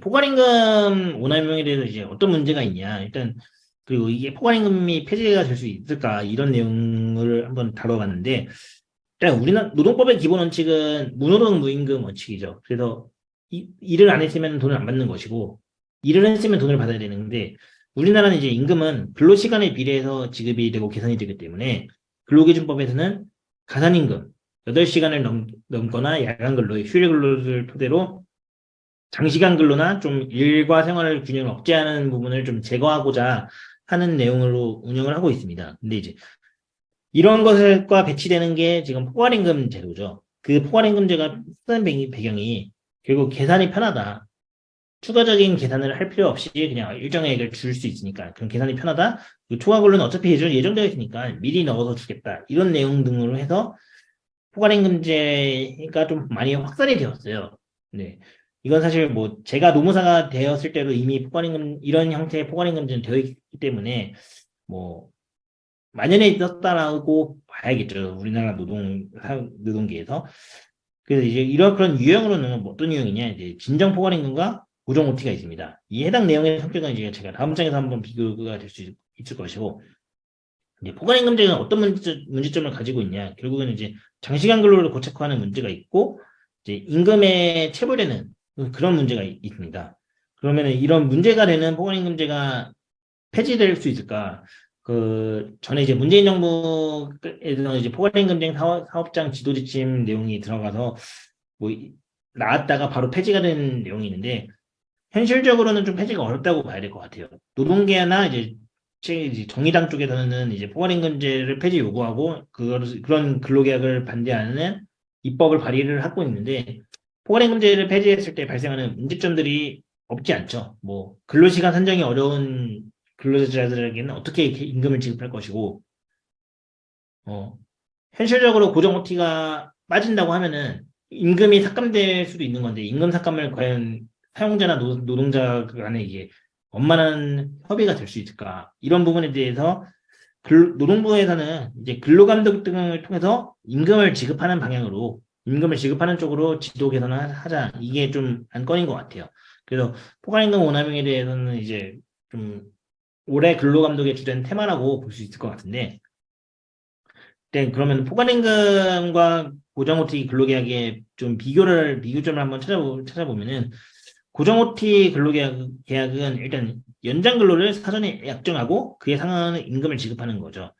포괄임금 오남용에 대해서 이제 어떤 문제가 있냐. 일단, 그리고 이게 포괄임금이 폐지가 될 수 있을까. 이런 내용을 한번 다뤄봤는데, 일단 우리나라 노동법의 기본 원칙은 무노동 무임금 원칙이죠. 그래서 이, 일을 안 했으면 돈을 안 받는 것이고, 일을 했으면 돈을 받아야 되는데, 우리나라는 이제 임금은 근로시간에 비례해서 지급이 되고 계산이 되기 때문에, 근로기준법에서는 가산임금, 8시간을 넘, 넘거나 야간 근로, 휴일 근로를 토대로 장시간 근로나 좀 일과 생활을 균형을 억제하는 부분을 좀 제거하고자 하는 내용으로 운영을 하고 있습니다. 근데 이제 이런 것과 배치되는 게 지금 포괄임금 제도죠. 그 포괄임금제가 쓰는 배- 배경이 결국 계산이 편하다. 추가적인 계산을 할 필요 없이 그냥 일정액을 줄 수 있으니까 그럼 계산이 편하다. 그 초과 근로는 어차피 예정, 예정되어 있으니까 미리 넣어서 주겠다. 이런 내용 등으로 해서 포괄임금제가 좀 많이 확산이 되었어요. 네. 이건 사실 뭐 제가 노무사가 되었을 때도 이미 포괄임금 이런 형태의 포괄임금제는 되어 있기 때문에 뭐 만연해 있었다라고 봐야겠죠. 우리나라 노동 사- 노동계에서. 그래서 이제 이런 그런 유형으로는 뭐 어떤 유형이냐 이제 진정 포괄임금과 OT가 있습니다. 이 해당 내용의 성격은 이제 제가 다음 장에서 한번 비교가 될 수 있을 것이고 이제 포괄임금제는 어떤 문제, 문제점을 가지고 있냐 결국은 이제 장시간 근로를 고착화하는 문제가 있고 이제 임금에 체불되는 그런 문제가 있- 있습니다. 그러면은 이런 문제가 되는 포괄임금제가 폐지될 수 있을까? 그 전에 이제 문재인 정부에서 이제 포괄임금제 사업, 사업장 지도 지침 내용이 들어가서 뭐 이- 나왔다가 바로 폐지가 된 내용이 있는데 현실적으로는 좀 폐지가 어렵다고 봐야 될 것 같아요. 노동계나 이제 정의당 쪽에서는 이제 포괄임금제를 폐지 요구하고 그걸 그런 근로계약을 반대하는 입법을 발의를 하고 있는데 포괄임금제를 폐지했을 때 발생하는 문제점들이 없지 않죠. 뭐 근로시간 산정이 어려운 근로자들에게는 어떻게 임금을 지급할 것이고 어 현실적으로 고정 OT가 빠진다고 하면은 임금이 삭감될 수도 있는 건데 임금 삭감을 과연 사용자나 노, 노동자 간에 이게 원만한 협의가 될 수 있을까? 이런 부분에 대해서 근- 노동부에서는 이제 근로감독 등을 통해서 임금을 지급하는 방향으로 임금을 지급하는 쪽으로 지도 개선을 하- 하자. 이게 좀 안건인 것 같아요. 그래서 포괄임금 오남용에 대해서는 이제 좀 올해 근로감독의 주된 테마라고 볼 수 있을 것 같은데. 네, 그러면 포괄임금과 고정OT 근로계약의 좀 비교를 비교점을 한번 찾아보, 찾아보면은 고정OT 근로계약은 일단 연장 근로를 사전에 약정하고 그에 상응하는 임금을 지급하는 거죠.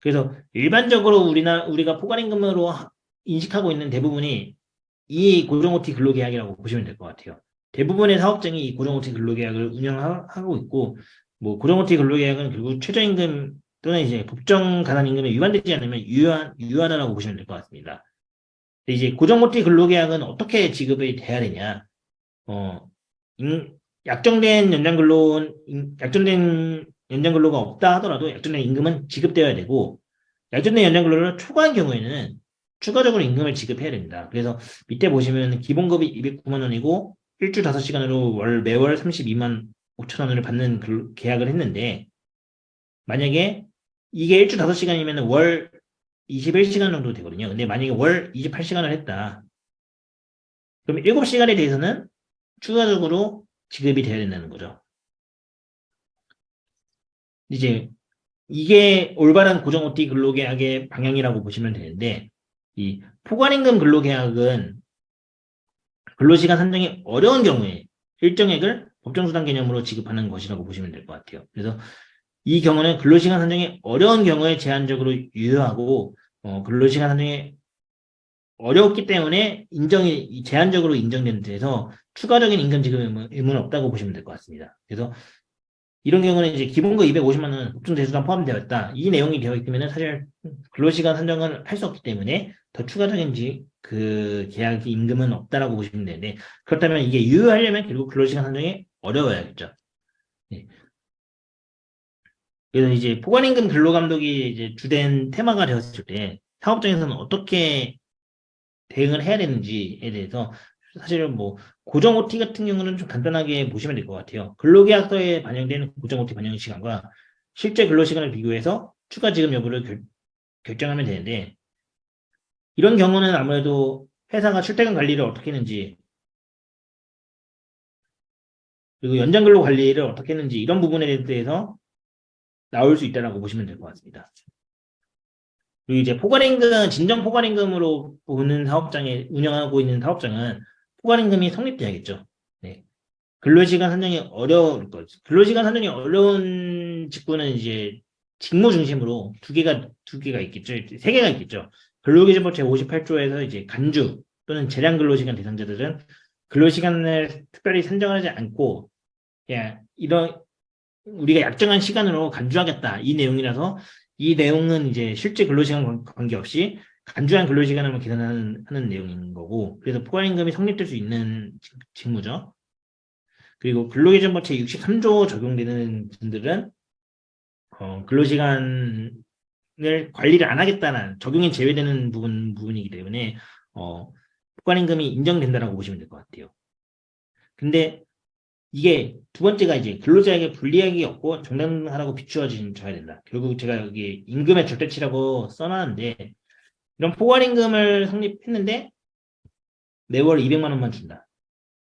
그래서 일반적으로 우리나 우리가 포괄임금으로 하- 인식하고 있는 대부분이 이 고정OT 근로계약이라고 보시면 될 것 같아요. 대부분의 사업장이 이 고정OT 근로계약을 운영하고 있고 뭐 고정OT 근로계약은 결국 최저임금 또는 이제 법정 가산 임금에 위반되지 않으면 유효한 유효하다라고 보시면 될 것 같습니다. 이제 고정OT 근로계약은 어떻게 지급이 돼야 되냐? 어, 임- 약정된 연장 근로 약정된 연장 근로가 없다 하더라도 약정된 임금은 지급되어야 되고 약정된 연장 근로를 초과한 경우에는 추가적으로 임금을 지급해야 됩니다. 그래서 밑에 보시면 기본급이 209만 원이고 일주 5시간으로 월 매월 32만 5천 원을 받는 근- 계약을 했는데 만약에 이게 일주 5시간이면 월 21시간 정도 되거든요. 근데 만약에 월 28시간을 했다. 그럼 7시간에 대해서는 추가적으로 지급이 돼야 된다는 거죠. 이제 이게 올바른 고정 OT 근로계약의 방향이라고 보시면 되는데 이 포괄임금 근로계약은 근로시간 산정이 어려운 경우에 일정액을 법정수당 개념으로 지급하는 것이라고 보시면 될 것 같아요. 그래서 이 경우는 근로시간 산정이 어려운 경우에 제한적으로 유효하고 어, 근로시간 산정이 어려웠기 때문에 인정이 제한적으로 인정되는 데서 추가적인 임금 지급 의무- 의무는 없다고 보시면 될 것 같습니다. 그래서 이런 경우는 이제 기본급 250만 원 법정 대수당 포함되어 있다. 이 내용이 되어 있으면 사실 근로시간 산정을 할 수 없기 때문에 더 추가적인 지, 그 계약 임금은 없다라고 보시면 되는데 그렇다면 이게 유효하려면 결국 근로시간 산정이 어려워야겠죠. 네. 그래서 이제 포괄임금 근로감독이 이제 주된 테마가 되었을 때 사업장에서는 어떻게 대응을 해야 되는지에 대해서 사실은 뭐 고정 OT 같은 경우는 좀 간단하게 보시면 될 것 같아요. 근로계약서에 반영되는 고정 OT 반영 시간과 실제 근로시간을 비교해서 추가 지급 여부를 결, 결정하면 되는데 이런 경우는 아무래도 회사가 출퇴근 관리를 어떻게 했는지 그리고 연장 근로 관리를 어떻게 했는지 이런 부분에 대해서 나올 수 있다라고 보시면 될 것 같습니다. 그리고 이제 포괄임금, 진정 포괄임금으로 보는 사업장에 운영하고 있는 사업장은 포괄임금이 성립돼야겠죠. 네. 근로시간 산정이 어려울 거죠. 근로시간 산정이 어려운 직군은 이제 직무 중심으로 두 개가 두 개가 있겠죠. 세 개가 있겠죠. 근로기준법 제 58조에서 이제 간주 또는 재량 근로시간 대상자들은 근로시간을 특별히 산정하지 않고 그냥 이런 우리가 약정한 시간으로 간주하겠다 이 내용이라서 이 내용은 이제 실제 근로시간 관- 관계없이 간주한 근로시간을 계산하는 하는 내용인 거고 그래서 포괄임금이 성립될 수 있는 직- 직무죠. 그리고 근로기준법 제 63조 적용되는 분들은 어, 근로시간을 관리를 안 하겠다는 적용이 제외되는 부분 부분이기 때문에 어, 포괄임금이 인정된다라고 보시면 될 것 같아요. 근데 이게 두 번째가 이제 근로자에게 불리하게 없고 정당하라고 비추어져야 된다. 결국 제가 여기 임금의 절대치라고 써놨는데 이런 포괄임금을 성립했는데 매월 200만 원만 준다.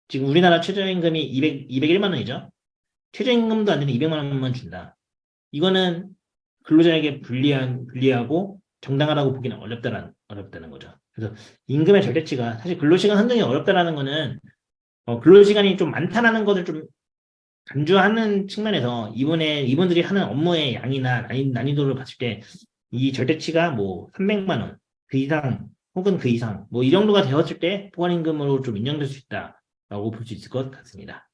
지금 우리나라 최저임금이 200, 201만 원이죠. 최저임금도 안 되는 200만 원만 준다. 이거는 근로자에게 불리한 불리하고 정당하다고 보기는 어렵다는 어렵다는 거죠. 그래서 임금의 절대치가 사실 근로시간 산정이 어렵다라는 거는 어, 근로시간이 좀 많다라는 것을 좀 간주하는 측면에서 이번에 이분들이 하는 업무의 양이나 난이, 난이도 를 봤을 때 이 절대치가 뭐 300만 원 그 이상 혹은 그 이상 뭐 이 정도가 되었을 때 포괄임금으로 좀 인정될 수 있다라고 볼 수 있을 것 같습니다.